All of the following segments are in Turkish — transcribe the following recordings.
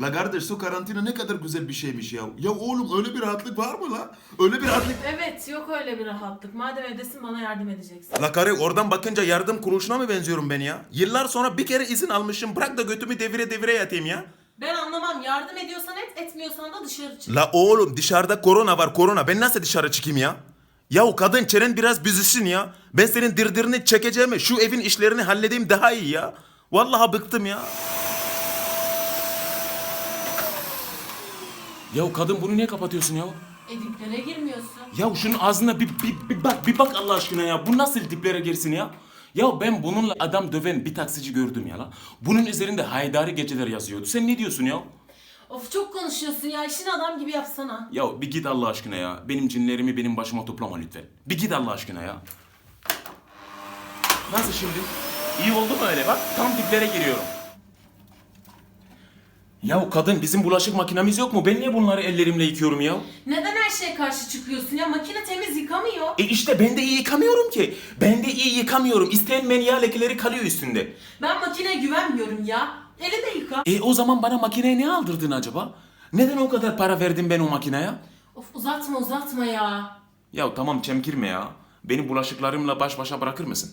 La kardeş su karantina ne kadar güzel bir şeymiş ya. Ya oğlum öyle bir rahatlık var mı la? Öyle bir rahatlık. Evet yok öyle bir rahatlık. Madem evdesin bana yardım edeceksin. La karı oradan bakınca yardım kuruluşuna mı benziyorum ben ya? Yıllar sonra bir kere izin almışım. Bırak da götümü devire devire yatayım ya. Ben anlamam. Yardım ediyorsan et, etmiyorsan da dışarı çık. La oğlum dışarıda korona var korona. Ben nasıl dışarı çıkayım ya? Ya o kadın çenen biraz büzüşsün ya. Ben senin dirdirini çekeceğime şu evin işlerini halledeyim daha iyi ya. Vallahi bıktım ya. Ya kadın bunu niye kapatıyorsun ya? E diplere girmiyorsun. Ya şunun ağzına bir, bir, bir bak bir bak Allah aşkına ya. Bu nasıl diplere girsin ya? Ya ben bununla adam döven bir taksici gördüm ya la. Bunun üzerinde haydari geceler yazıyordu. Sen ne diyorsun ya? Of çok konuşuyorsun ya. İşini adam gibi yapsana. Ya bir git Allah aşkına ya. Benim cinlerimi benim başıma toplama lütfen. Bir git Allah aşkına ya. Nasıl şimdi? İyi oldu mu öyle bak? Tam diplere giriyorum. Ya kadın bizim bulaşık makinemiz yok mu? Ben niye bunları ellerimle yıkıyorum ya? Neden her şeye karşı çıkıyorsun ya? Makine temiz yıkamıyor. E işte ben de iyi yıkamıyorum ki. Ben de iyi yıkamıyorum. İsteyen men yağ lekeleri kalıyor üstünde. Ben makineye güvenmiyorum ya. Eli de yıka. E o zaman bana makineye ne aldırdın acaba? Neden o kadar para verdim ben o makineye? Of uzatma uzatma ya. Ya tamam çemkirme ya. Beni bulaşıklarımla baş başa bırakır mısın?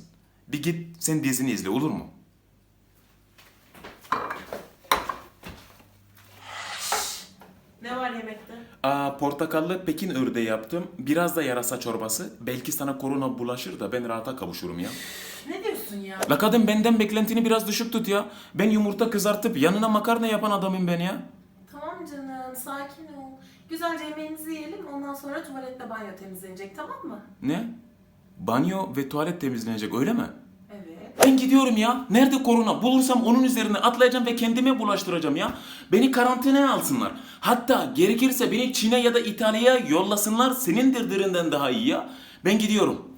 Bir git sen dizini izle olur mu? Ne var yemekte? Aa, portakallı Pekin ördeği yaptım. Biraz da yarasa çorbası. Belki sana korona bulaşır da ben rahata kavuşurum ya. Ne diyorsun ya? La kadın benden beklentini biraz düşük tut ya. Ben yumurta kızartıp yanına makarna yapan adamım ben ya. Tamam canım sakin ol. Güzelce yemeğimizi yiyelim ondan sonra tuvalette banyo temizlenecek tamam mı? Ne? Banyo ve tuvalet temizlenecek öyle mi? Ben gidiyorum ya. Nerede korona? Bulursam onun üzerine atlayacağım ve kendime bulaştıracağım ya. Beni karantinaya alsınlar. Hatta gerekirse beni Çin'e ya da İtalya'ya yollasınlar. Senin dirdirinden daha iyi ya. Ben gidiyorum.